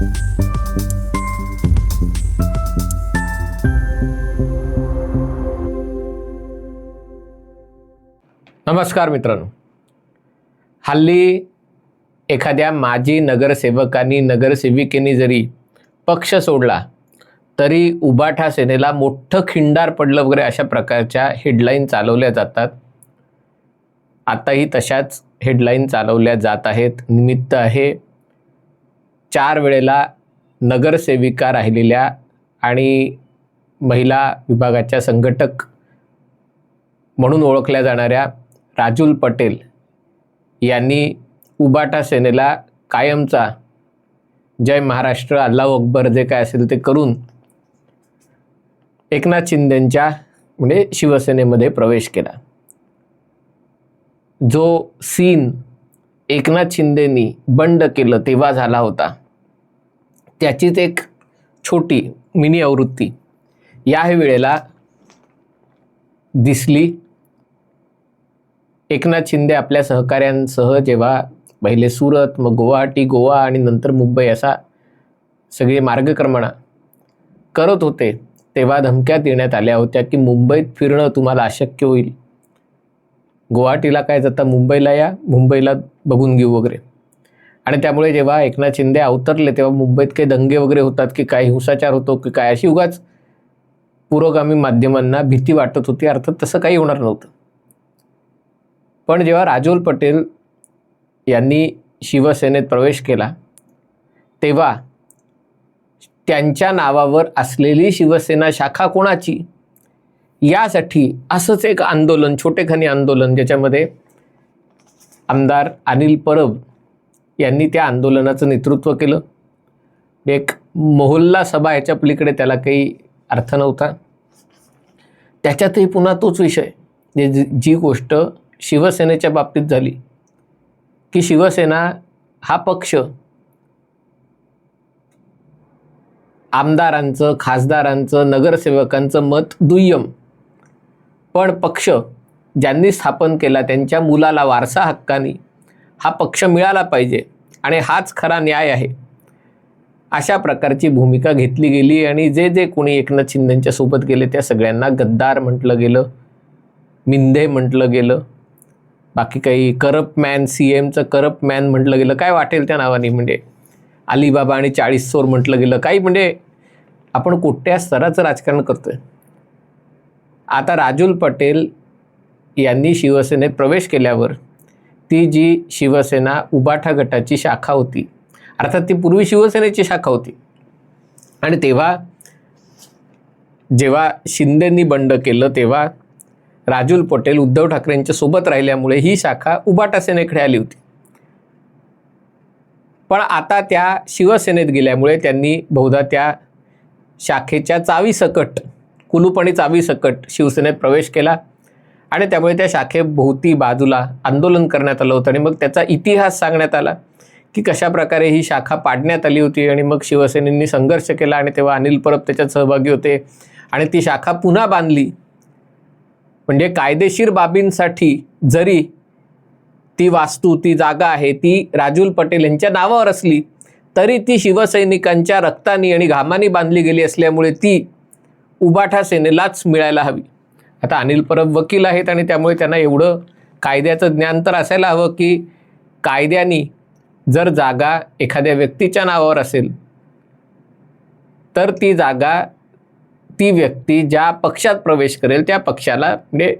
नमस्कार मित्रांनो. हल्ली एखाद्या माजी नगरसेवकांनी नगरसेविकेने जरी पक्ष सोडला तरी उबाठा सेनेला मोठं खिंडार पडलं वगैरे अशा प्रकारच्या हेडलाईन चालवल्या जातात. आताही तशाच हेडलाईन चालवल्या जात आहेत. निमित्त आहे चार वेळेला नगरसेविका राहिलेल्या आणि महिला विभागाच्या संघटक म्हणून ओळखल्या जाणाऱ्या राजूल पटेल यांनी उबाटा सेनेला कायमचा जय महाराष्ट्र अल्लाह अकबर जे काय असेल ते करून एकनाथ शिंदेंच्या म्हणजे शिवसेनेमध्ये प्रवेश केला. जो सीन एकनाथ शिंदेनी बंड केलं तेव्हा झाला होता. त्याचीच एक छोटी मिनी आवृत्ती या वेळेला दिसली. एकनाथ शिंदे आपल्या सहकाऱ्यांसह जेव्हा पहिले सुरत मग गुवाहाटी गोवा आणि नंतर मुंबई असा सगळे मार्गक्रमणा करत होते तेव्हा धमक्या देण्यात आल्या होत्या की मुंबईत फिरणं तुम्हाला अशक्य होईल. गुवाहाटीला काय जाता? मुंबईला या मुंबईला बघून घेऊ वगैरे. आणि त्यामुळे जेव्हा एकनाथ शिंदे अवतरले तेव्हा मुंबईत काही दंगे वगैरे होतात की काय हिंसाचार होतो की काय? अशी उगाच पुरोगामी माध्यमांना भीती वाटत होती. अर्थात तसं काही होणार नव्हतं. पण जेव्हा राजोल पटेल यांनी शिवसेनेत प्रवेश केला तेव्हा त्यांच्या नावावर असलेली शिवसेना शाखा कोणाची? यासाठी असंच एक आंदोलन छोटेखानी आंदोलन ज्याच्यामध्ये आमदार अनिल परब यांनी त्या आंदोलनाचं नेतृत्व केलं. एक मोहल्ला सभा ह्याच्या पलीकडे त्याला काही अर्थ नव्हता. त्याच्यातही पुन्हा तोच विषय जे जी जी गोष्ट शिवसेनेच्या बाबतीत झाली की शिवसेना हा पक्ष आमदारांचं खासदारांचं नगरसेवकांचं मत दुय्यम पण पक्ष ज्यांनी स्थापन केला त्यांच्या मुलाला वारसा हक्कानी हा पक्ष मिळाला पाहिजे आणि हाच खरा न्याय आहे. अशा प्रकारची भूमिका घेतली गेली आणि जे जे कोणी एकनाथ शिंदेंच्या सोबत गेले त्या सगळ्यांना गद्दार म्हटलं गेलं मिंधे म्हटलं गेलं बाकी काही करप मॅन सी एमचं करप मॅन म्हटलं गेलं काय वाटेल त्या नावाने म्हणजे? अलिबाबा आणि चाळीस चोर म्हटलं गेलं काही म्हणजे आपण कुठल्या स्तराचं राजकारण करतोय. आता राजुल पटेल यांनी शिवसेनेत प्रवेश केल्यावर ती जी शिवसेना उबाठा गटाची शाखा होती अर्थात ती पूर्वी शिवसेनेची शाखा होती आणि तेव्हा जेव्हा शिंदेंनी बंड केलं तेव्हा राजुल पटेल उद्धव ठाकरेंच्या सोबत राहिल्यामुळे ही शाखा उबाटा सेनेकडे आली होती. पण आता त्या शिवसेनेत गेल्यामुळे त्यांनी बहुधा त्या शाखेच्या चावीसकट कुलूप आणि चावीसकट शिवसेनेत प्रवेश केला आणि त्यामुळे त्या शाखेभोवती बाजूला आंदोलन करण्यात आलं होतं. आणि मग त्याचा इतिहास सांगण्यात आला की कशा प्रकारे ही शाखा पाडण्यात आली होती आणि मग शिवसेनेनी संघर्ष केला आणि तेव्हा अनिल परब त्याच्यात सहभागी होते आणि ती शाखा पुन्हा बांधली. म्हणजे कायदेशीर बाबींसाठी जरी ती वास्तू ती जागा आहे ती राजूल पटेल यांच्या नावावर असली तरी ती शिवसैनिकांच्या रक्तानी आणि घामानी बांधली गेली असल्यामुळे ती उबाठा सेनेलाच मिळायला हवी. आता अनिल परब वकील आहेत आणि त्यामुळे त्यांना एवढं कायद्याचं ज्ञान तर असायला हवं की कायद्यानी जर जागा एखाद्या व्यक्तीच्या नावावर असेल तर ती जागा ती व्यक्ती ज्या पक्षात प्रवेश करेल त्या पक्षाला म्हणजे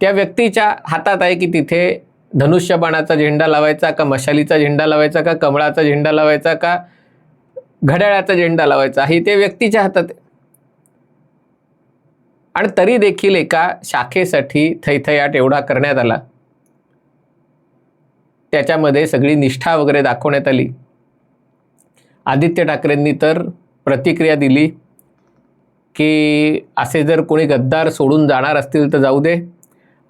त्या व्यक्तीच्या हातात आहे की तिथे धनुष्यबाणाचा झेंडा लावायचा का मशालीचा झेंडा लावायचा का कमळाचा झेंडा लावायचा का घड्याळाचा झेंडा लावायचा हे ते व्यक्तीच्या हातात आहे. आणि तरी देखील एका शाखेसाठी थैथयाट एवढा करण्यात आला. त्याच्यामध्ये सगळी निष्ठा वगैरे दाखवण्यात आली. आदित्य ठाकरेंनी तर प्रतिक्रिया दिली की असे जर कोणी गद्दार सोडून जाणार असतील तर जाऊ दे.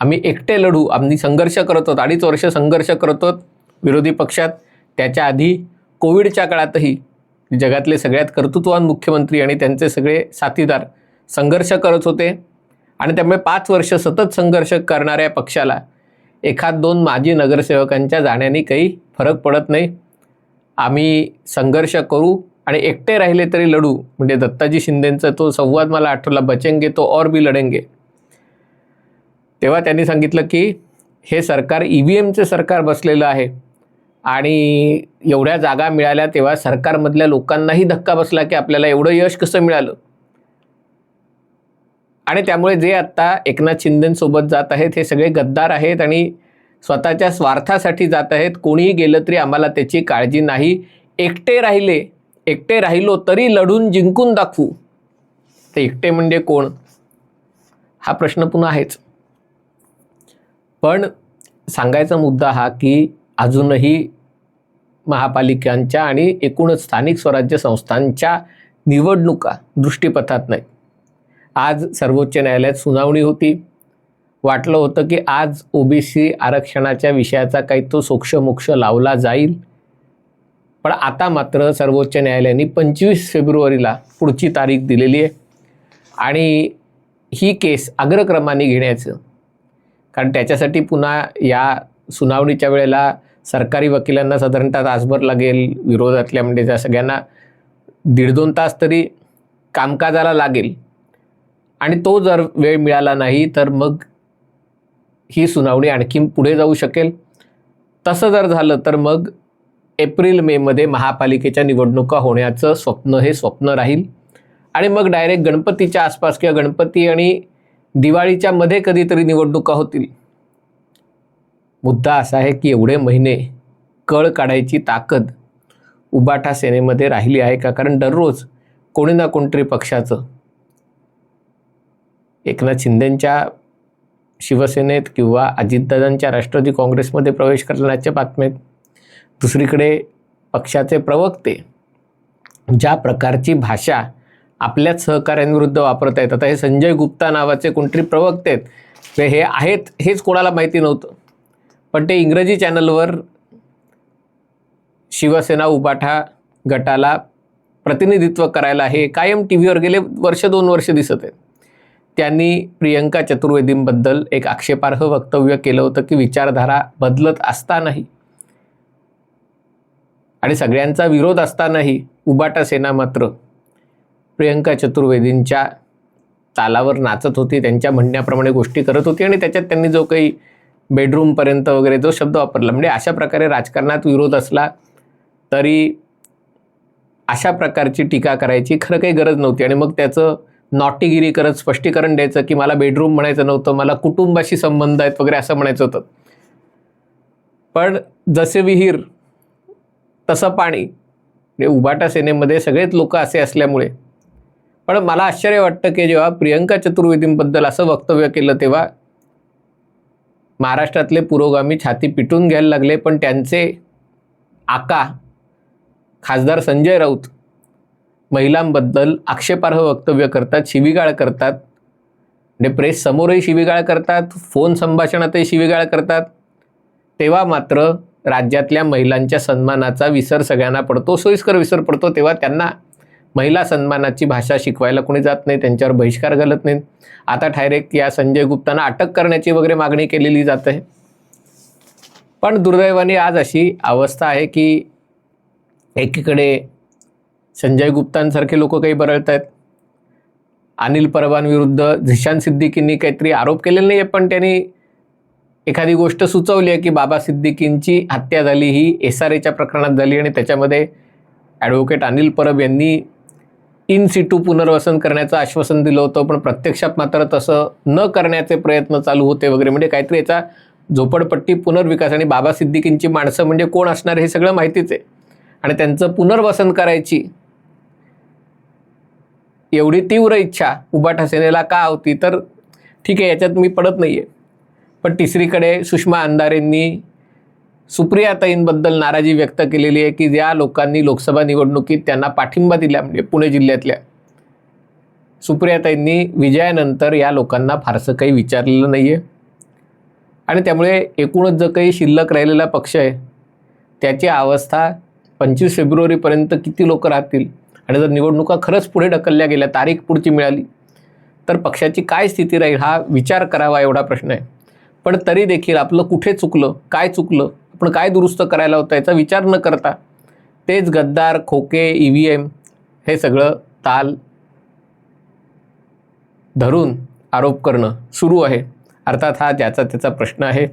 आम्ही एकटे लढू. आम्ही संघर्ष करत आहोत. अडीच वर्ष संघर्ष करत आहोत विरोधी पक्षात. त्याच्या आधी कोविडच्या काळातही जगातले सगळ्यात कर्तृत्ववान मुख्यमंत्री आणि त्यांचे सगळे साथीदार संघर्ष करत होते. आणि त्यामुळे पाच वर्ष सतत संघर्ष करणाऱ्या पक्षाला एखाद दोन माजी नगरसेवकांच्या जाण्याने काही फरक पडत नाही. आम्ही संघर्ष करू आणि एकटे राहिले तरी लढू. म्हणजे दत्ताजी शिंदेंचा तो संवाद मला आठवला बचेंगे तो और बी लढेंगे. तेव्हा त्यांनी सांगितलं की हे सरकार ई व्ही एमचं सरकार बसलेलं आहे. आणि एवढ्या जागा मिळाल्या तेव्हा सरकारमधल्या लोकांनाही धक्का बसला की आपल्याला एवढं यश कसं मिळालं? आणि त्यामुळे जे आत्ता एकनाथ शिंदेसोबत जात आहेत हे सगळे गद्दार आहेत आणि स्वतःच्या स्वार्थासाठी जात आहेत कोणीही गेलं तरी आम्हाला त्याची काळजी नाही. एकटे राहिले एकटे राहिलो तरी लढून जिंकून दाखवू. ते एकटे म्हणजे कोण? हा प्रश्न पुन्हा आहेच. पण सांगायचा मुद्दा हा की अजूनही महापालिकांच्या आणि एकूणच स्थानिक स्वराज्य संस्थांच्या निवडणुका दृष्टीपथात नाहीत. आज सर्वोच्च न्यायालयात सुनावणी होती. वाटलं होतं की आज ओबीसी आरक्षणाच्या विषयाचा काही तो सोक्षमोक्ष लावला जाईल. पण आता मात्र सर्वोच्च न्यायालयाने पंचवीस फेब्रुवारीला पुढची तारीख दिलेली आहे. आणि ही केस अग्रक्रमाने घेण्याचं. कारण त्याच्यासाठी पुन्हा या सुनावणीच्या वेळेला सरकारी वकिलांना साधारणतः तासभर लागेल विरोधातल्या म्हणजे त्या सगळ्यांना दीड दोन तास तरी कामकाजाला लागेल. आणि तो जर वेळ मिळाला नाही तर मग ही सुनावणी आणखी पुढे जाऊ शकेल. तसं जर झालं तर मग एप्रिल मेमध्ये महापालिकेच्या निवडणुका होण्याचं स्वप्न हे स्वप्न राहील. आणि मग डायरेक्ट गणपतीच्या आसपास किंवा गणपती आणि दिवाळीच्या मध्ये कधीतरी निवडणुका होतील. मुद्दा असा आहे की एवढे महिने कळ काढायची ताकद उबाठा सेनेमध्ये राहिली आहे का? कारण दररोज कोणी ना कोणतरी पक्षाचं एकनाथ शिंदेंच्या शिवसेनेत किंवा अजितदादांच्या राष्ट्रवादी काँग्रेसमध्ये प्रवेश करण्याच्या बातम्या दुसरीकडे पक्षाचे प्रवक्ते ज्या प्रकारची भाषा आपल्याच सहकाऱ्यांविरुद्ध वापरत आहेत आता हे संजय गुप्ता नावाचे कोणतरी प्रवक्ते आहेत. ते हे आहेत हेच कोणाला माहिती नव्हतं. पण ते इंग्रजी चॅनलवर शिवसेना उबाठा गटाला प्रतिनिधित्व करायला हे कायम टी व्हीवर गेले वर्ष दोन वर्ष दिसत आहेत. त्यांनी प्रियंका चतुर्वेदींबद्दल एक आक्षेपार्ह वक्तव्य केलं होतं की विचारधारा बदलत असतानाही आणि सगळ्यांचा विरोध असतानाही उबाटा सेना मात्र प्रियंका चतुर्वेदींच्या तालावर नाचत होती त्यांच्या म्हणण्याप्रमाणे गोष्टी करत होती आणि त्याच्यात त्यांनी जो काही बेडरूमपर्यंत वगैरे जो शब्द वापरला म्हणजे अशा प्रकारे राजकारणात विरोध असला तरी अशा प्रकारची टीका करायची खरं काही गरज नव्हती आणि मग त्याचं नॉटीगिरी करत स्पष्टीकरण द्यायचं की मला बेडरूम म्हणायचं नव्हतं मला कुटुंबाशी संबंध आहेत वगैरे असं म्हणायचं होतं. पण जसे विहीर तसं पाणी म्हणजे उबाटा सेनेमध्ये सगळेच लोक असे असल्यामुळे. पण मला आश्चर्य वाटतं की जेव्हा प्रियंका चतुर्वेदींबद्दल असं वक्तव्य केलं तेव्हा महाराष्ट्रातले पुरोगामी छाती पिटून घ्यायला लागले पण त्यांचे आका खासदार संजय राऊत महिलांबद्दल आक्षेपार्ह वक्तव्य करतात शिवीगाळ करतात. म्हणजे प्रेस समोरही शिवीगाळ करतात फोन संभाषणातही शिवीगाळ करतात. तेव्हा मात्र राज्यातल्या महिलांच्या सन्मानाचा विसर सगळ्यांना पडतो सोयीस्कर विसर पडतो तेव्हा त्यांना महिला सन्मानाची भाषा शिकवायला कोणी जात नाही त्यांच्यावर बहिष्कार घालत नाहीत आता डायरेक्ट या संजय गुप्तांना अटक करण्याची वगैरे मागणी केलेली जात आहे. पण दुर्दैवाने आज अशी अवस्था आहे की एकीकडे संजय गुप्तांसारखे लोक काही बरळत आहेत अनिल परबांविरुद्ध झिशान सिद्दीकींनी काहीतरी आरोप केलेले नाही आहे पण त्यांनी एखादी गोष्ट सुचवली आहे की बाबा सिद्दीकींची हत्या झाली ही एस आर एच्या प्रकरणात झाली आणि त्याच्यामध्ये ॲडव्होकेट अनिल परब यांनी इन सिटू पुनर्वसन करण्याचं आश्वासन दिलं होतं पण प्रत्यक्षात मात्र तसं न करण्याचे प्रयत्न चालू होते वगैरे. म्हणजे काहीतरी याचा झोपडपट्टी पुनर्विकास आणि बाबा सिद्दीकींची माणसं म्हणजे कोण असणार हे सगळं माहितीच आहे. आणि त्यांचं पुनर्वसन करायची एवढी तीव्र इच्छा उबाठा सेनेला का होती? तर ठीक आहे याच्यात मी पडत नाही आहे पण तिसरीकडे सुषमा अंधारेंनी सुप्रियाताईंबद्दल नाराजी व्यक्त केलेली आहे की ज्या लोकांनी लोकसभा निवडणुकीत त्यांना पाठिंबा दिला म्हणजे पुणे जिल्ह्यातल्या सुप्रियाताईंनी विजयानंतर या लोकांना फारसं काही विचारलेलं नाही आहे आणि त्यामुळे एकूणच जो काही शिल्लक राहिलेला पक्ष आहे त्याची अवस्था पंचवीस फेब्रुवारीपर्यंत किती लोक राहतील? आणि जर निवडणुका खरंच पुढे ढकलल्या गेल्या तारीख पुढची मिळाली तर पक्षाची काय स्थिती राहील हा विचार करावा एवढा प्रश्न आहे. पण तरी देखील आपलं कुठे चुकलं काय चुकलं आपण काय दुरुस्त करायला होतं याचा विचार न करता तेच गद्दार खोके ई व्ही एम हे सगळं ताल धरून आरोप करणं सुरू आहे. अर्थात हा ज्याचा त्याचा प्रश्न आहे.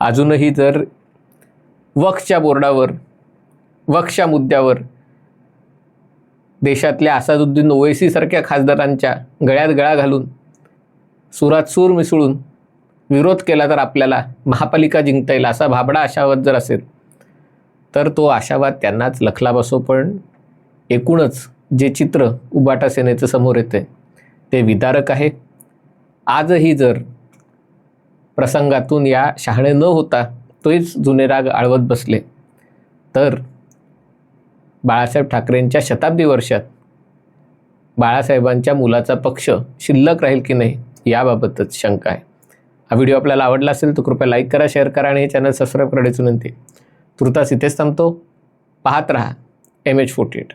अजूनही जर वक्षच्या बोर्डावर वक्षच्या मुद्द्यावर देशातल्या असादुद्दीन ओवैसीसारख्या खासदारांच्या गळ्यात गळा घालून सुरात सूर मिसळून विरोध केला तर आपल्याला महापालिका जिंकता येईल असा भाबडा आशावाद जर असेल तर तो आशावाद त्यांनाच लखला बसो. पण एकूणच जे चित्र उबाटा सेनेचं समोर येते ते विदारक आहे. आजही जर प्रसंगातून या शहाणे न होता तोच जुने राग आळवत बसले तर बाळासाहेब ठाकरेंच्या शताब्दी वर्षात बाळासाहेबांच्या मुलाचा पक्ष शिल्लक राहील की नाही याबाबतच शंका आहे. हा व्हिडिओ आपल्याला आवडला असेल तर कृपया लाईक करा शेअर करा आणि हे चॅनल सबस्क्राईब करण्याची विनंती. तुर्तास इथेच थांबतो. पाहत राहा एम एच फोर्टी एट